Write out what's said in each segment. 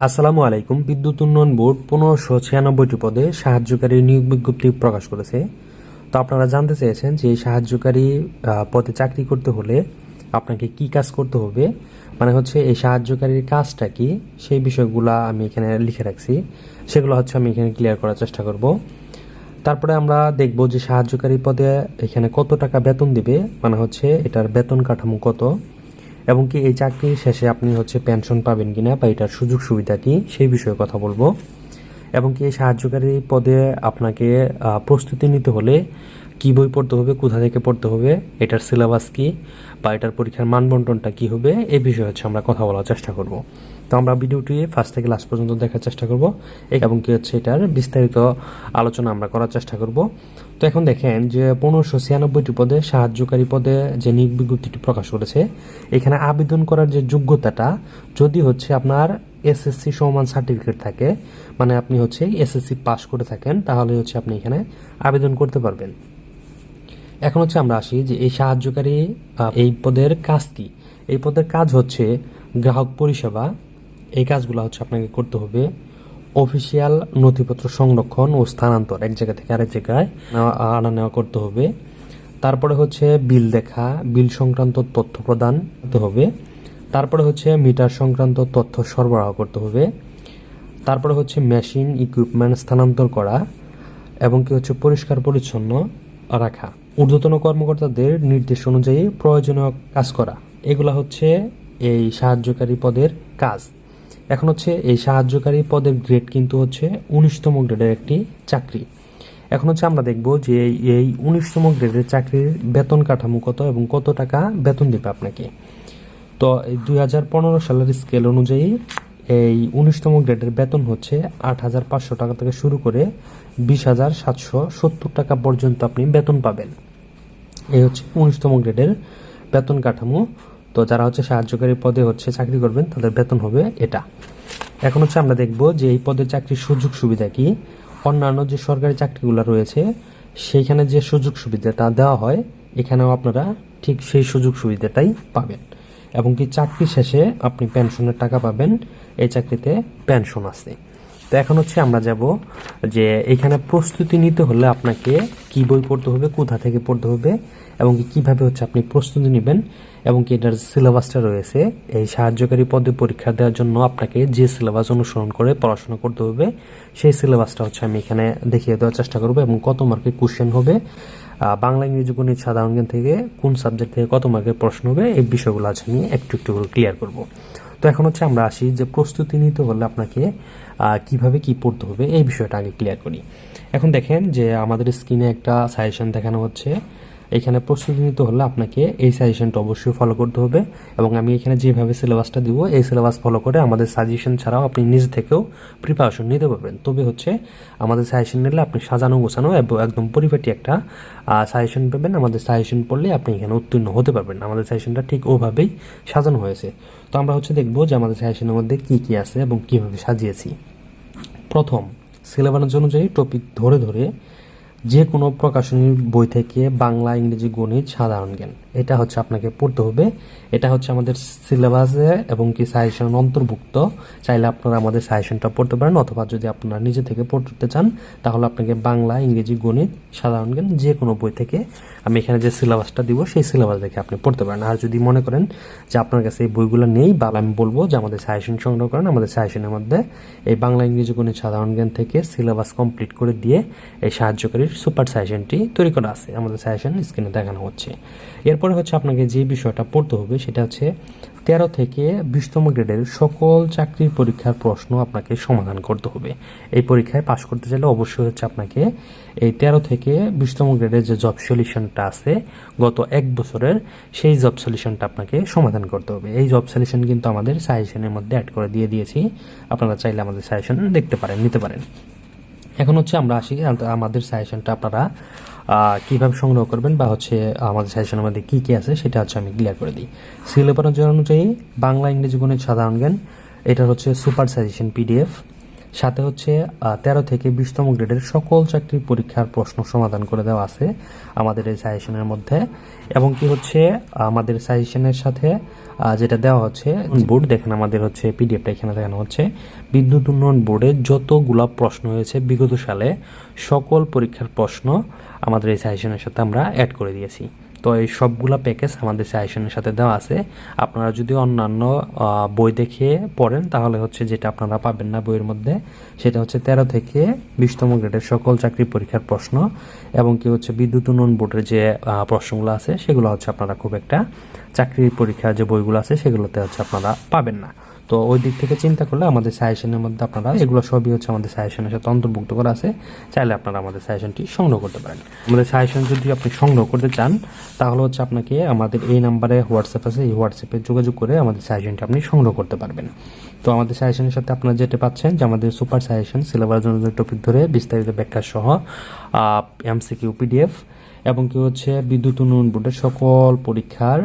আসসালামু আলাইকুম। বিদ্যুৎ উন্নয়ন বোর্ড পনেরোশো ছিয়ানব্বইটি পদে সাহায্যকারী নিয়োগ বিজ্ঞপ্তি প্রকাশ করেছে। তো আপনারা জানতে চেয়েছেন যে সাহায্যকারী পদে চাকরি করতে হলে আপনাকে কি কাজ করতে হবে? মানে হচ্ছে এই সাহায্যকারীর কাজটা কি? সেই বিষয়গুলো আমি এখানে লিখে রাখছি। সেগুলো হচ্ছে আমি এখানে ক্লিয়ার করার চেষ্টা করব। তারপরে আমরা দেখব যে সাহায্যকারী পদে এখানে কত টাকা বেতন দিবে। মানে হচ্ছে এটার বেতন কাঠামো কত। এবং কি এই চাকরির শেষে আপনি হচ্ছে পেনশন পাবেন কিনা বা এটার সুযোগ সুবিধা কি, সেই বিষয়ে কথা বলব। এবং কি সাহায্যকারী পদে আপনাকে প্রস্তুতি নিতে হলে কি বই পড়তে হবে, কোথা থেকে পড়তে হবে, এটার সিলেবাস কি বা এটার পরীক্ষার মানবন্টনটা কি হবে এই বিষয়ে হচ্ছে আমরা কথা বলার চেষ্টা করব। তো আমরা ভিডিওটি ফার্স্ট থেকে লাস্ট পর্যন্ত দেখার চেষ্টা করব এবং কি হচ্ছে এটার বিস্তারিত আলোচনা আমরা করার চেষ্টা করব। তো এখন দেখেন যে পনেরোশো ছিয়ানব্বইটি পদে, সাহায্যকারী পদে যে নিয়োগ বিজ্ঞপ্তিটি প্রকাশ করেছে, এখানে আবেদন করার যে যোগ্যতাটা, যদি হচ্ছে আপনার এসএসসি সমান সার্টিফিকেট থাকে মানে আপনি হচ্ছে এসএসসি পাস করে থাকেন, তাহলে হচ্ছে আপনি এখানে আবেদন করতে পারবেন। এখন হচ্ছে আমরা আসি যে এই সাহায্যকারী এই পদের কাজ কি? এই পদের কাজ হচ্ছে গ্রাহক পরিষেবা। এই কাজগুলো হচ্ছে আপনাকে করতে হবে। অফিসিয়াল নথিপত্র সংরক্ষণ ও স্থানান্তর, এক জায়গা থেকে আরেক জায়গায় আনা নেওয়া করতে হবে। তারপরে হচ্ছে বিল দেখা, বিল সংক্রান্ত তথ্য প্রদান করতে হবে। তারপরে হচ্ছে মিটার সংক্রান্ত তথ্য সরবরাহ করতে হবে। তারপরে হচ্ছে মেশিন, ইকুইপমেন্ট স্থানান্তর করা এবং কি হচ্ছে পরিষ্কার পরিচ্ছন্ন রাখা। ঊর্ধ্বতন কর্মকর্তাদের নির্দেশ অনুযায়ী প্রয়োজনীয় কাজ করা। এগুলা হচ্ছে এই সাহায্যকারী পদের কাজ। এখন হচ্ছে এই সাহায্যকারী পদের গ্রেড কিন্তু হচ্ছে উনিশতম গ্রেডের একটি চাকরি। এখন হচ্ছে আমরা দেখব যে এই- উনিশতম গ্রেডের চাকরির বেতন কাঠামো কত এবং কত টাকা বেতন দেবে আপনাকে। তো দুই হাজার পনেরো সালের স্কেল অনুযায়ী এই উনিশতম গ্রেডের বেতন হচ্ছে আট হাজার পাঁচশো টাকা থেকে শুরু করে বিশ হাজার সাতশো সত্তর টাকা পর্যন্ত আপনি বেতন পাবেন। এই হচ্ছে উনিশতম গ্রেডের বেতন কাঠামো। তো যারা হচ্ছে সাহায্যকারী পদে হচ্ছে চাকরি করবেন, তাদের বেতন হবে এটা। এখন হচ্ছে আমরা দেখব যে এই পদে চাকরির সুযোগ সুবিধা কি। অন্যান্য যে সরকারি চাকরিগুলো রয়েছে, সেইখানে যে সুযোগ সুবিধাটা দেওয়া হয়, এখানেও আপনারা ঠিক সেই সুযোগ সুবিধাটাই পাবেন। এবং কি চাকরি শেষে আপনি পেনশনের টাকা পাবেন, এই চাকরিতে পেনশন আছে। তো এখন হচ্ছে আমরা যাব যে এখানে প্রস্তুতি নিতে হলে আপনাকে কি বই পড়তে হবে, কোথা থেকে পড়তে হবে এবং কীভাবে হচ্ছে আপনি প্রস্তুতি নেবেন এবং কি এটার সিলেবাসটা রয়েছে, এই সাহায্যকারী পদে পরীক্ষা দেওয়ার জন্য আপনাকে যে সিলেবাস অনুসরণ করে পড়াশোনা করতে হবে, সেই সিলেবাসটা হচ্ছে আমি এখানে দেখিয়ে দেওয়ার চেষ্টা করব এবং কত মার্কের কোশ্চেন হবে বাংলা, ইংরেজি, গণিত, সাধারণ জ্ঞান থেকে কোন সাবজেক্ট থেকে কত মার্কের প্রশ্ন হবে, এই বিষয়গুলো আছে আমি একটু একটু করে ক্লিয়ার করব। তো এখন হচ্ছে আমরা আসি যে প্রস্তুতি নিতে হলে আপনাকে কীভাবে কি পড়তে হবে, এই বিষয়টা আগে ক্লিয়ার করি। এখন দেখেন যে আমাদের স্ক্রিনে একটা সাজেশন দেখানো হচ্ছে। এখানে প্রস্তুতি নিতে হলে আপনাকে এই সাজেশনটা অবশ্যই ফলো করতে হবে এবং আমি এখানে যেভাবে সিলেবাসটা দিব, এই সিলেবাস ফলো করে আমাদের সাজেশন ছাড়াও আপনি নিজ থেকেও প্রিপারেশন নিতে পারবেন। তবে হচ্ছে আমাদের সাজেশন নিলে আপনি সাজানো গোছানো এবং একদম পরিপাটি একটা সাজেশন পাবেন। আমাদের সাজেশন পড়লে আপনি এখানে উত্তীর্ণ হতে পারবেন। আমাদের সাজেশনটা ঠিক ওভাবেই সাজানো হয়েছে। তো আমরা হচ্ছে দেখব যে আমাদের সাজেশনের মধ্যে কি কি আছে এবং কীভাবে সাজিয়েছি। প্রথম সিলেবাস অনুযায়ী টপিক ধরে ধরে যে কোনো প্রকাশনীর বই থেকে বাংলা ইংরেজি গণিত সাধারণ জ্ঞান। এটা হচ্ছে আপনাকে পড়তে হবে। এটা হচ্ছে আমাদের সিলেবাসে এবং কি সাজেশন অন্তর্ভুক্ত। চাইলে আপনারা আমাদের সাজেশনটা পড়তে পারেন অথবা যদি আপনারা নিজে থেকে পড়তে চান, তাহলে আপনাকে বাংলা, ইংরেজি, গণিত, সাধারণ জ্ঞান যে কোনো বই থেকে আমি এখানে যে সিলেবাসটা দিব, সেই সিলেবাস দেখে আপনি পড়তে পারেন। আর যদি মনে করেন যে আপনার কাছে এই বইগুলো নেই, বা আমি বলব যে আমাদের সাজেশন সংগ্রহ করেন, আমাদের সাজেশনের মধ্যে এই বাংলা, ইংরেজি, গণিত, সাধারণ জ্ঞান থেকে সিলেবাস কমপ্লিট করে দিয়ে এই সাহায্যকারী সুপার সাজেশনটি তৈরি করা আছে। আমাদের সাজেশন স্ক্রিনে দেখানো হচ্ছে। এরপরে হচ্ছে আপনাকে যে বিষয়টা পড়তে হবে সেটা হচ্ছে তেরো থেকে বিশতম গ্রেডের সকল চাকরির পরীক্ষার প্রশ্ন আপনাকে সমাধান করতে হবে। এই পরীক্ষায় পাশ করতে চাইলে অবশ্যই হচ্ছে আপনাকে এই তেরো থেকে বিশতম গ্রেডের যে জব সলিউশনটা আছে, গত এক বছরের সেই জব সলিউশনটা আপনাকে সমাধান করতে হবে। এই জব সলিউশন কিন্তু আমাদের সাজেশনের মধ্যে অ্যাড করে দিয়ে দিয়েছি। আপনারা চাইলে আমাদের সাজেশন দেখতে পারেন, নিতে পারেন। এখন হচ্ছে আমরা আসি, আমাদের সাজেশনটা আপনারা কীভাবে সংগ্রহ করবেন বা হচ্ছে আমাদের সাজেশনের মধ্যে কী কী আছে সেটা হচ্ছে আমি ক্লিয়ার করে দিই। সিলেবাস অনুযায়ী বাংলা, ইংরেজি গণিত সাধারণ জ্ঞান এটা হচ্ছে সুপার সাজেশন পিডিএফ সাথে হচ্ছে তেরো থেকে বিশতম গ্রেডের সকল চাকরির পরীক্ষার প্রশ্ন সমাধান করে দেওয়া আছে আমাদের এই সাজেশনের মধ্যে। এবং কি হচ্ছে, আমাদের সাজেশনের সাথে যেটা দেওয়া হচ্ছে, বোর্ড দেখেন আমাদের হচ্ছে পিডিএফটা এখানে দেখানো হচ্ছে। বিদ্যুৎ উন্নয়ন বোর্ডে যতগুলা প্রশ্ন হয়েছে বিগত সালে, সকল পরীক্ষার প্রশ্ন আমাদের এই সাজেশনের সাথে আমরা অ্যাড করে দিয়েছি। তো এই সবগুলা প্যাকেজ আমাদের সাজেশনের সাথে দেওয়া আছে। আপনারা যদি অন্যান্য বই দেখে পড়েন, তাহলে হচ্ছে যেটা আপনারা পাবেন না বইয়ের মধ্যে, সেটা হচ্ছে তেরো থেকে বিশতম গ্রেডের সকল চাকরি পরীক্ষার প্রশ্ন এবং কি হচ্ছে বিদ্যুৎ উন্নয়ন বোর্ডের যে প্রশ্নগুলো আছে, সেগুলো হচ্ছে আপনারা খুব একটা চাকরির পরীক্ষার যে বইগুলো আছে, সেগুলোতে হচ্ছে আপনারা পাবেন না। তো ওই দিক থেকে চিন্তা করলে আমাদের সাজেশনের মধ্যে আপনারা এগুলো সবই হচ্ছে আমাদের সাজেশনের সাথে অন্তর্ভুক্ত করা আছে। চাইলে আপনারা আমাদের সাজেশনটি সংগ্রহ করতে পারেন। আমাদের সাজেশন যদি আপনি সংগ্রহ করতে চান, তাহলে হচ্ছে আপনাকে আমাদের এই নাম্বারে হোয়াটসঅ্যাপ আছে। এই হোয়াটসঅ্যাপে যোগাযোগ করে আমাদের সাজেশনটি আপনি সংগ্রহ করতে পারবেন। তো আমাদের সাজেশনের সাথে আপনারা যেটা পাচ্ছেন যে আমাদের সুপার সাজেশন সিলেবাস টপিক ধরে বিস্তারিত ব্যাখ্যা সহ এমসিকিউ পিডিএফ এবং কি হচ্ছে? বিদ্যুৎ উন্নয়ন বোর্ডের সকল পরীক্ষার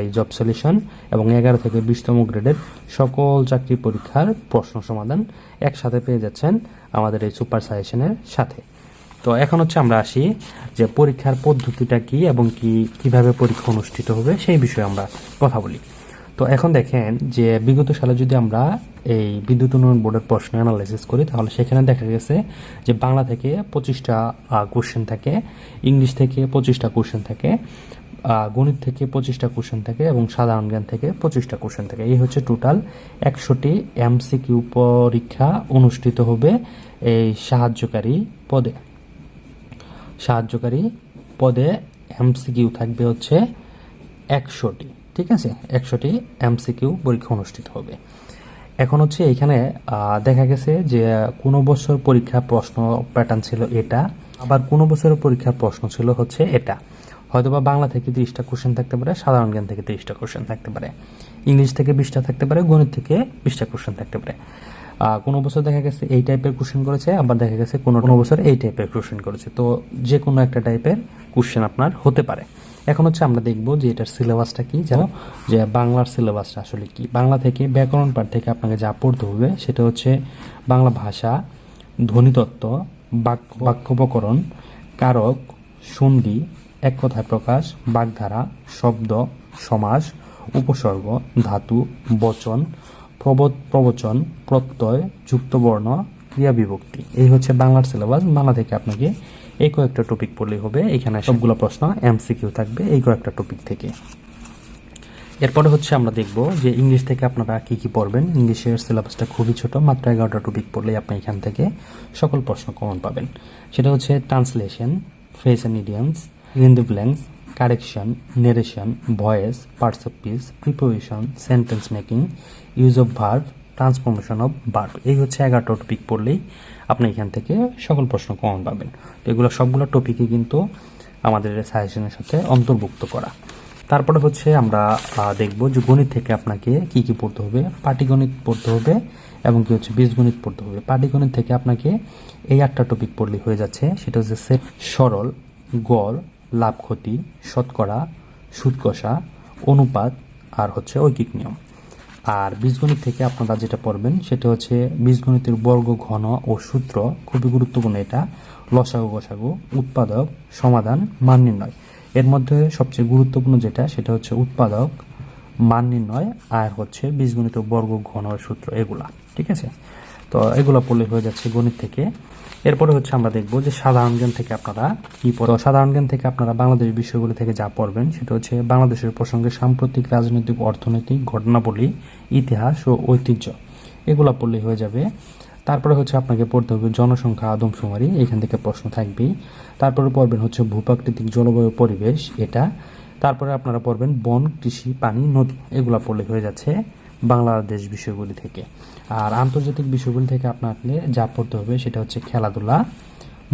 এই জব সলিউশন এবং এগারো থেকে বিশতম গ্রেডের সকল চাকরি পরীক্ষার প্রশ্ন সমাধান একসাথে পেয়ে যাচ্ছেন আমাদের এই সুপার সাজেশনের সাথে। তো এখন হচ্ছে আমরা আসি যে পরীক্ষার পদ্ধতিটা কি এবং কি, কীভাবে পরীক্ষা অনুষ্ঠিত হবে সেই বিষয়ে আমরা কথা বলি। তো এখন দেখেন যে বিগত সালে যদি আমরা এই বিদ্যুৎ উন্নয়ন বোর্ডের প্রশ্ন অ্যানালাইসিস করি, তাহলে সেখানে দেখা গেছে যে বাংলা থেকে পঁচিশটা কোশ্চেন থাকে, ইংলিশ থেকে পঁচিশটা কোশ্চেন থাকে গণিত থেকে পঁচিশটা কোশ্চেন থাকে এবং সাধারণ জ্ঞান থেকে পঁচিশটা কোশ্চেন থাকে। এই হচ্ছে টোটাল একশোটি এমসিকিউ পরীক্ষা অনুষ্ঠিত হবে এই সাহায্যকারী পদে। সাহায্যকারী পদে এমসিকিউ থাকবে হচ্ছে একশোটি। ঠিক আছে? একশোটি এমসিকিউ পরীক্ষা অনুষ্ঠিত হবে। এখন হচ্ছে এখানে দেখা গেছে যে কোনো বছর পরীক্ষা প্রশ্ন প্যাটার্ন ছিল এটা, আবার কোনো বছরের পরীক্ষার প্রশ্ন ছিল হচ্ছে এটা। হয়তোবা বাংলা থেকে তিরিশটা কোশ্চেন থাকতে পারে, সাধারণ জ্ঞান থেকে তিরিশটা কোশ্চেন থাকতে পারে, ইংলিশ থেকে বিশটা থাকতে পারে, গণিত থেকে বিশটা কোশ্চেন থাকতে পারে। কোনো বছর দেখা গেছে এই টাইপের কোশ্চেন করেছে, আবার দেখা গেছে কোনো কোনো বছর এই টাইপের কোশ্চেন করেছে। তো যে কোনো একটা টাইপের কোশ্চেন আপনার হতে পারে। এখন হচ্ছে আমরা দেখব যে এটার সিলেবাসটা কি জানো যে বাংলার সিলেবাসটা আসলে কি। বাংলা থেকে ব্যাকরণ পাঠ থেকে আপনাকে যা পড়তে হবে সেটা হচ্ছে বাংলা ভাষা ধ্বনিতত্ত্ব বাক্য বাক্যবকরণ কারক সন্ধি এক কথায় প্রকাশ বাগধারা শব্দ সমাস উপসর্গ ধাতু বচন প্রবদ প্রবচন প্রত্যয় যুক্তবর্ণ ক্রিয়া বিভক্তি এই হচ্ছে বাংলার সিলেবাস বাংলা থেকে আপনাকে এই কয়েকটা টপিক পড়লেই হবে। এখানে সবগুলো প্রশ্ন এমসিকিউ থাকবে এই কয়েকটা টপিক থেকে। এরপরে হচ্ছে আমরা দেখব যে ইংলিশ থেকে আপনারা কি কি পড়বেন। ইংলিশের সিলেবাসটা খুবই ছোট মাত্র এগারোটা টপিক পড়লেই আপনি এখান থেকে সকল প্রশ্ন কমন পাবেন। সেটা হচ্ছে translation phrase and idioms the correction narration voice parts of speech preposition sentence making use of verb transformation of verb এই হচ্ছে এগারোটা টপিক পড়লেই আপনি এখান থেকে সকল প্রশ্ন কমন পাবেন। তো এগুলো সবগুলো টপিকই কিন্তু আমাদের সাজেশনের সাথে অন্তর্ভুক্ত করা। তারপরে হচ্ছে আমরা দেখব যে গণিত থেকে আপনাকে কি কি পড়তে হবে, পাটিগণিত পড়তে হবে এবং কি হচ্ছে বীজগণিত পড়তে হবে। পাটিগণিত থেকে আপনাকে এই আটটা টপিক পড়লে হয়ে যাচ্ছে। সেটা হচ্ছে সেট, সরল, গড়, লাভ ক্ষতি, শতকরা, সুদ কষা, অনুপাত আর হচ্ছে ঐকিক নিয়ম। আর বীজগণিত থেকে আপনারা যেটা পড়বেন, সেটা হচ্ছে বীজগণিতের বর্গ, ঘন ও সূত্র। খুবই গুরুত্বপূর্ণ এটা। লসাগু, গসাগু, উৎপাদক, সমাধান, মান নির্ণয়। এর মধ্যে সবচেয়ে গুরুত্বপূর্ণ যেটা, সেটা হচ্ছে উৎপাদক, মান নির্ণয় আর হচ্ছে বীজগণিত বর্গ, ঘন সূত্র, এগুলা। ঠিক আছে? তো এগুলো পড়লে হয়ে যাচ্ছে গণিত থেকে। এরপরে হচ্ছে আমরা দেখব যে সাধারণ জ্ঞান থেকে আপনারা কি পড়ো সাধারণ জ্ঞান থেকে আপনারা বাংলাদেশ বিষয়গুলি থেকে যা পড়বেন, সেটা হচ্ছে বাংলাদেশের প্রসঙ্গে সাম্প্রতিক রাজনৈতিক অর্থনৈতিক ঘটনাবলী, ইতিহাস ও ঐতিহ্য। এগুলো পড়লেই হয়ে যাবে। তারপরে হচ্ছে আপনাকে পড়তে হবে জনসংখ্যা আদমশুমারি এখান থেকে প্রশ্ন থাকবেই। তারপরে পড়বেন হচ্ছে ভূপ্রাকৃতিক জলবায়ু পরিবেশ, এটা। তারপরে আপনারা পড়বেন বন, কৃষি, পানি, নদী, এগুলো পড়লে হয়ে যাচ্ছে। বাংলাদেশ বিষয়গুলি থেকে। আর আন্তর্জাতিক বিষয়গুলি থেকে আপনাকে যা পড়তে হবে সেটা হচ্ছে খেলাধুলা,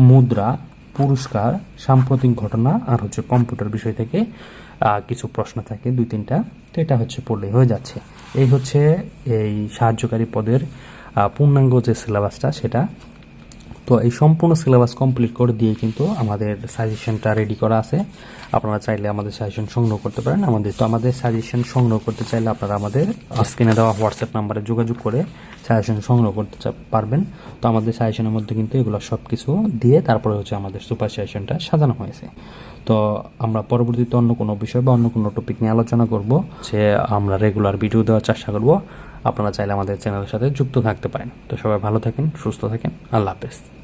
মুদ্রা, পুরস্কার, সাম্প্রতিক ঘটনা আর হচ্ছে কম্পিউটার বিষয় থেকে কিছু প্রশ্ন থাকে, দুই, তিনটা। তো এটা হচ্ছে পড়লেই হয়ে যাচ্ছে। এই হচ্ছে এই সাহায্যকারী পদের পূর্ণাঙ্গ যে সিলেবাসটা সেটা তো এই সম্পূর্ণ সিলেবাস কমপ্লিট করে দিয়ে কিন্তু আমাদের সাজেশনটা রেডি করা আছে। আপনারা চাইলে আমাদের সাজেশন সংগ্রহ করতে পারেন। আমাদের তো আমাদের সাজেশন সংগ্রহ করতে চাইলে আপনারা আমাদের স্ক্রিনে দেওয়া হোয়াটসঅ্যাপ নাম্বারে যোগাযোগ করে সাজেশন সংগ্রহ করতে পারবেন। তো আমাদের সাজেশনের মধ্যে কিন্তু এগুলো সব কিছু দিয়ে তারপরে হচ্ছে আমাদের সুপার সাজেশনটা সাজানো হয়েছে। তো আমরা পরবর্তীতে অন্য কোনো বিষয় বা অন্য কোনো টপিক নিয়ে আলোচনা করব, যে আমরা রেগুলার ভিডিও দেওয়ার চেষ্টা করব। আপনারা চাইলে আমাদের চ্যানেলের সাথে যুক্ত থাকতে পারেন। তো সবাই ভালো থাকেন, সুস্থ থাকেন, আল্লাহ হাফেজ।